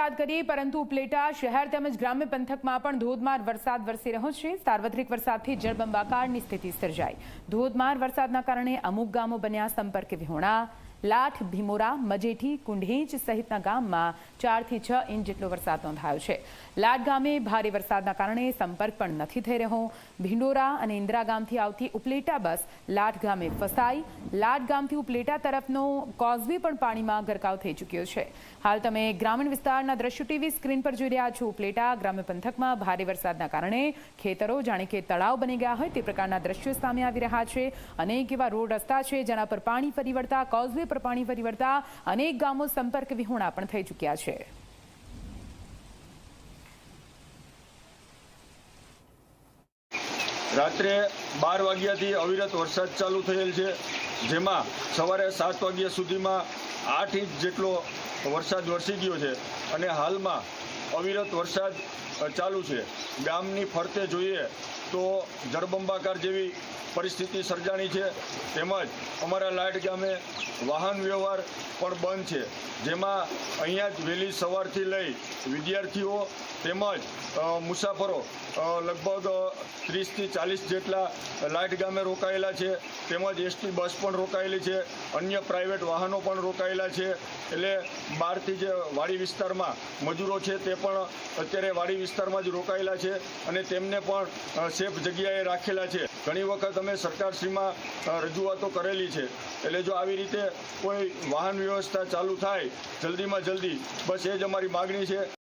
વાત કરીએ, પરંતુ ઉપલેટા શહેર તેમજ ગ્રામ્ય પંથકમાં પણ ધોધમાર વરસાદ વરસી રહ્યો છે. સાર્વત્રિક વરસાદથી જળબંબાકારની સ્થિતિ સર્જાઈ. ધોધમાર વરસાદના કારણે અમુક ગામો બન્યા સંપર્ક વિહોણા. લાઠ, ભીમોરા, મજેઠી, કુંઢેજ સહિતના ગામમાં ચારથી છ ઇંચ જેટલો વરસાદ નોંધાયો છે. લાઠ ગામે ભારે વરસાદના કારણે સંપર્ક પણ નથી થઈ રહ્યો. ભીંડોરા અને ઇન્દિરા ગામથી આવતી ઉપલેટા બસ લાઠ ગામે ફસાઈ. લાઠ ગામથી ઉપલેટા તરફનો કોઝવે પણ પાણીમાં ગરકાવ થઈ ચૂક્યો છે. હાલ તમે ગ્રામીણ વિસ્તારના દ્રશ્યો ટીવી સ્ક્રીન પર જોઈ રહ્યા છો. ઉપલેટા ગ્રામ્ય પંથકમાં ભારે વરસાદના કારણે ખેતરો જાણે કે તળાવ બની ગયા હોય તે પ્રકારના દ્રશ્યો સામે આવી રહ્યા છે. અનેક એવા રોડ રસ્તા છે જેના પર પાણી ફરી વળતા કોઝવે પર પાણી ફરી વળતા અનેક ગામો સંપર્ક વિહોણા પણ થઈ ચૂક્યા છે. રાત્રે બાર વાગ્યાથી અવિરત વરસાદ ચાલુ થયેલ છે. જેમાં સવારે સાત વાગ્યા સુધીમાં આઠ ઇંચ જેટલો વરસાદ વરસી ગયો છે. અને હાલમાં અવિરત વરસાદ ચાલુ છે. ગામની ફરતે જોઈએ તો જળબંબાકાર જેવી પરિસ્થિતિ સર્જાણી છે. તેમજ અમારા લાઇટ ગામે વાહન વ્યવહાર પણ બંધ છે. જેમાં અહીંયા જ વહેલી સવારથી લઈ વિદ્યાર્થીઓ તેમજ મુસાફરો લગભગ ત્રીસથી ચાલીસ જેટલા લાઇટ ગામે રોકાયેલા છે. તેમજ એસટી બસ પણ રોકાયેલી છે. અન્ય પ્રાઇવેટ વાહનો પણ રોકાયેલા છે. એટલે બહારથી જે વાડી વિસ્તારમાં મજૂરો છે તે પણ અત્યારે વાડી વિસ્તારમાં જ રોકાયેલા છે અને તેમને પણ સેફ જગ્યાએ રાખેલા છે. ઘણી વખત અમે સરકારશ્રીમાં રજૂઆતો કરેલી છે. એટલે જો આવી રીતે કોઈ વાહન વ્યવસ્થા ચાલુ થાય, જલ્દીમાં જલ્દી, બસ એ જ અમારી માગણી છે.